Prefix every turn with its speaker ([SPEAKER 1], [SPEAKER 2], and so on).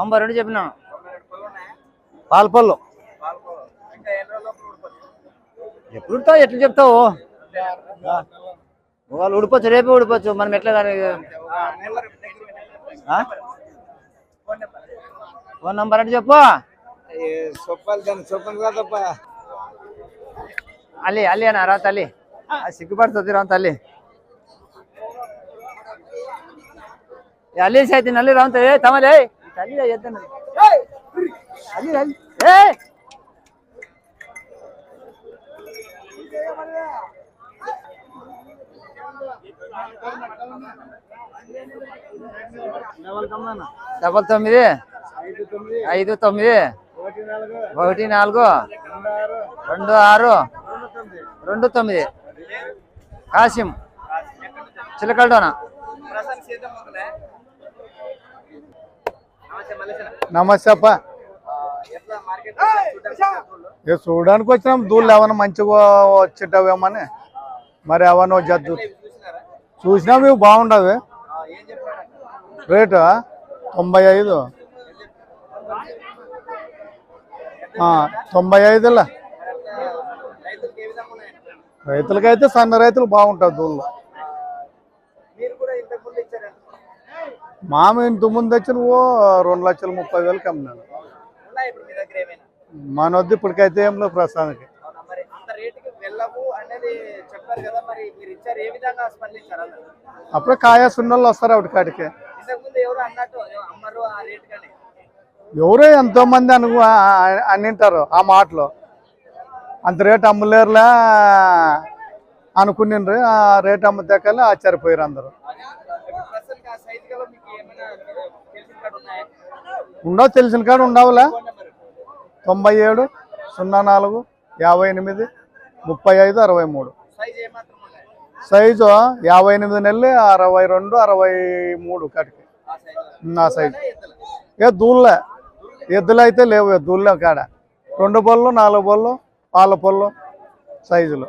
[SPEAKER 1] తొంభై రెండు చెప్పినాను పాల పళ్ళు ఎప్పుడు ఉడతావు ఎట్లా చెప్తావు. వాళ్ళు ఉడిపోవచ్చు రేపే ఉడిపోవచ్చు మనం ఎట్లా ఆ? ఫోన్ నంబర్ అంటే చెప్పు. అల్లి అల్లి అన్న రా తల్లి. సిగ్గుపడుతుంది రావు తల్లి. ఏ, అల్లి సైతే నల్లి రావు తమలే తల్లి చేద్దాను అల్లి అల్లి ఏ డబల్ తొమ్మిది ఐదు తొమ్మిది? ఒకటి నాలుగు? రెండు ఆరు? రెండు తొమ్మిది. కాసిం. చిలకల్డోనా
[SPEAKER 2] నమస్తే అప్ప చూడడానికి వచ్చినాం దూళ్ళు ఏమన్నా మంచిగా వచ్చేటవేమని. మరి ఏమన్నా జడ్జు చూసినాం ఇవి బాగుండవు. రేటు? తొంభై ఐదు ఆ, తొంభై ఐదులా రైతులకైతే సన్న రైతులు బాగుంటారు దూళ్ళు. మామ ఇంత ముందు వచ్చిన ఓ రెండు లక్షల ముప్పై వేలకి అమ్మినాను మన వద్ద ఇప్పటికైతే ఏం లేవు ప్రస్తుతానికి? అప్పుడే కాయ సున్నోళ్ళు వస్తారు ఆవిడ కాడికి.
[SPEAKER 3] ఎవరు
[SPEAKER 2] ఎంతో మంది అను అన్నింటారు ఆ మాటలు. అంత రేట్ అమ్మలేరులే అనుకునిండ్రు ఆ రేట్ అమ్మతేకలే ఆశ్చర్యపోయారు అందరూ
[SPEAKER 3] ఇప్పుడు ప్రస్తుతానికి ఆ సైజు గల మీకు ఏమైనా తెలిసిన కాడ ఉన్నాయా
[SPEAKER 2] ఉండవు తెలిసిన కాడ ఉండవులే తొంభై ఏడు సున్నా నాలుగు యాభై ఎనిమిది ముప్పై ఐదు అరవై మూడు.
[SPEAKER 3] సైజు
[SPEAKER 2] యాభై ఎనిమిది నెలలు అరవై రెండు అరవై మూడు కాటికి నా సైజు. ఏ దూళ్ళే. ఎద్దులు అయితే లేవు దూళ్ళే కాడ. రెండు పళ్ళు నాలుగు బళ్ళు పాల పళ్ళు సైజులు.